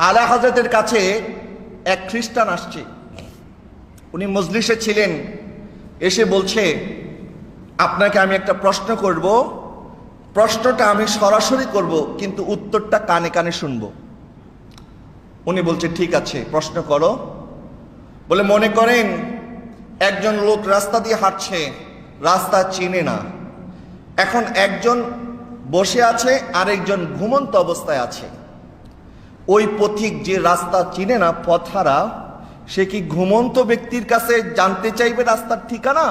আলা হজরতের কাছে এক খ্রিস্টান আসছে। উনি মজলিসে ছিলেন। এসে বলছে, আপনাকে আমি একটা প্রশ্ন করব। প্রশ্নটা আমি সরাসরি করব, কিন্তু উত্তরটা কানে কানে শুনব। উনি বলছে, ঠিক আছে, প্রশ্ন করো। বলে, মনে করেন, একজন লোক রাস্তা দিয়ে হাঁটছে, রাস্তা চিনে না। এখন একজন বসে আছে, আরেকজন ঘুমন্ত অবস্থায় আছে। ওই পথিক যে রাস্তা চিনে না পথহারা, সে কি ঘুমন্ত ব্যক্তির কাছে জানতে চাইবে রাস্তার ঠিকানা,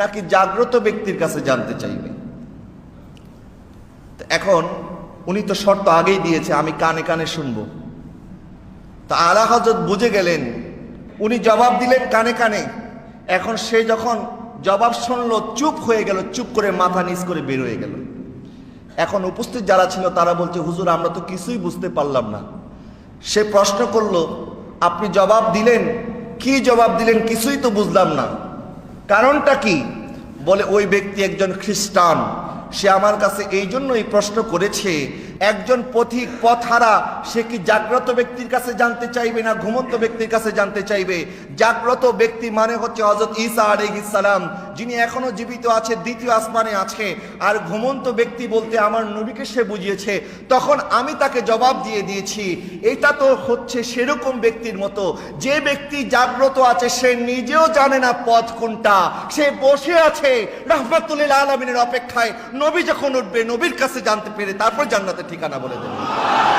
নাকি জাগ্রত ব্যক্তির কাছে জানতে চাইবে? এখন উনি তো শর্ত আগেই দিয়েছে, আমি কানে কানে শুনব। তা আলা হজরত বুঝে গেলেন, উনি জবাব দিলেন কানে কানে। এখন সে যখন জবাব শুনলো, চুপ হয়ে গেল, চুপ করে মাথা নিচ করে বের হয়ে গেল। এখন উপস্থিত যারা ছিল, তারা বলছে, হুজুর, আমরা তো কিছুই বুঝতে পারলাম না। সে প্রশ্ন করল, আপনি জবাব দিলেন? কি জবাব দিলেন? কিছুই তো বুঝলাম না। কারণটা কি? বলে, ওই ব্যক্তি একজন খ্রিস্টান। সে আমার কাছে এই জন্যই প্রশ্ন করেছে একজন পথিক, পথহারা, সে কি জাগ্রত ব্যক্তির কাছে জানতে চাইবে না ঘুমন্ত ব্যক্তির কাছে জানতে চাইবে? জাগ্রত ব্যক্তি মানে হচ্ছে হজরত ঈসা আলাইহিস সালাম, যিনি এখনও জীবিত আছে, দ্বিতীয় আসমানে আছে। আর ঘুমন্ত ব্যক্তি বলতে আমার নবীকে সে বুঝিয়েছে। তখন আমি তাকে জবাব দিয়ে দিয়েছি, এটা তো হচ্ছে সেরকম ব্যক্তির মতো। যে ব্যক্তি জাগ্রত আছে, সে নিজেও জানে না পথ কোনটা। সে বসে আছে রহমতুল্লাহ আলমিনের অপেক্ষায়। নবী যখন উঠবে, নবীর কাছে জানতে পেরে তারপর জান্নাতের ঠিকানা বলে দেবে।